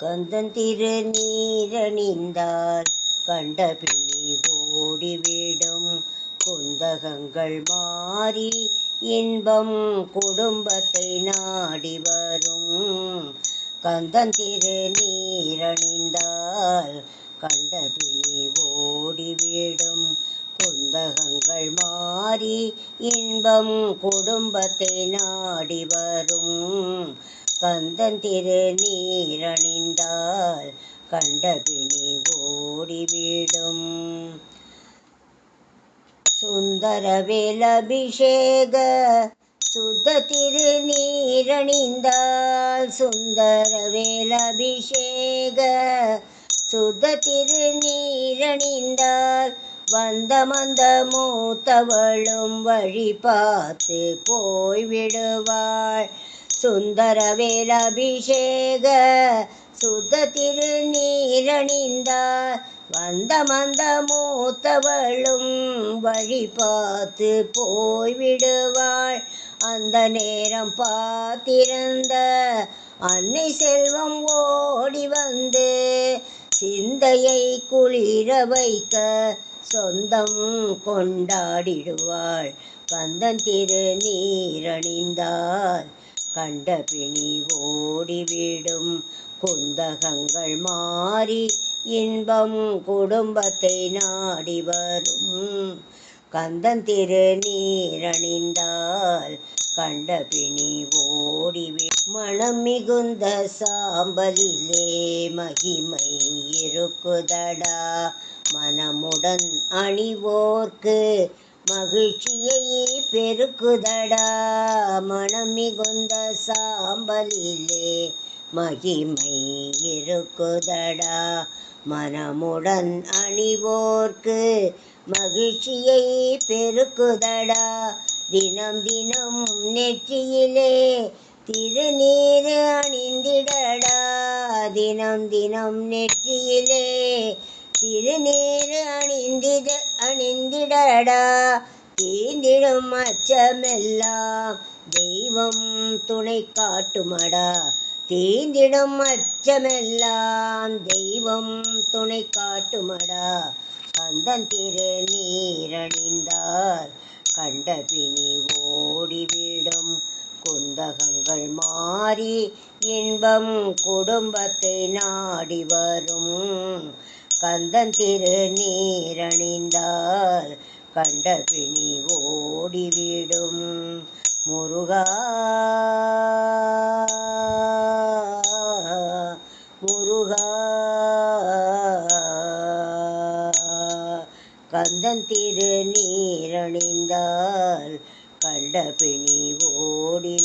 கந்தன் திரு நீரணிந்தால் கண்ட பிணி ஓடிவிடும் குந்தகங்கள் மாறி இன்பம் குடும்பத்தை நாடி வரும். கந்தன் திரு நீரணிந்தால் கண்ட பிணி ஓடிவிடும் குந்தகங்கள் மாறி இன்பம் குடும்பத்தை நாடி வரும். கந்தன் திரு நீரணிந்தால் கண்ட பிணி ஓடிவிடும் சுந்தரவேலபிஷேக சுத்த திருநீரணிந்தால் சுந்தரவேலபிஷேக சுத்த திருநீரணிந்தால் வந்த மந்த மூத்தவளும் வழி பார்த்து போய்விடுவாள் சுந்தரவேலபிஷேக சுத திருநீரணிந்தார் வந்த மந்த மூத்தவளும் வழி பார்த்து போய்விடுவாள். அந்த நேரம் பார்த்திருந்த அன்னை செல்வம் ஓடி வந்து சிந்தையை குளிர வைக்க சொந்தம் கொண்டாடிடுவாள். கந்தன் திரு நீரணிந்தால் கண்ட பிணி ஓடிவிடும். குந்தகங்கள் மாறி இன்பம் குடும்பத்தை நாடி வரும். கந்தன் திரு நீரணிந்தால் கண்ட பிணி ஓடிவி. மனம் மிகுந்த சாம்பலிலே மகிமை இருக்குதடா. மனமுடன் அணிவோர்க்கு மகிழ்ச்சியை பெருக்குதடா. மனம் மிகுந்த சாம்பலிலே மகிமை இருக்குதடா. மனமுடன் அணிவோர்க்கு மகிழ்ச்சியை பெருக்குதடா. தினம் தினம் நெற்றியிலே திருநீர் அணிந்திடடா. தினம் தினம் நெற்றியிலே திருநீர் அணிந்திட அணிந்திடடா. தீந்திடும் அச்சமெல்லாம் தெய்வம் துணை காட்டுமடா. தீந்திடும் அச்சமெல்லாம் தெய்வம் துணை காட்டுமடா. கந்தன் திரு நீரணிந்தால் கண்ட பிணி ஓடிவிடும். குந்தகங்கள் மாறி இன்பம் குடும்பத்தை நாடி வரும். கந்தன் திரு நீரணிந்தால் கண்ட பிணி ஓடிவிடும் முருகா. முருகா. கந்தன் திரு நீரணிந்தால் கண்ட பிணி ஓடி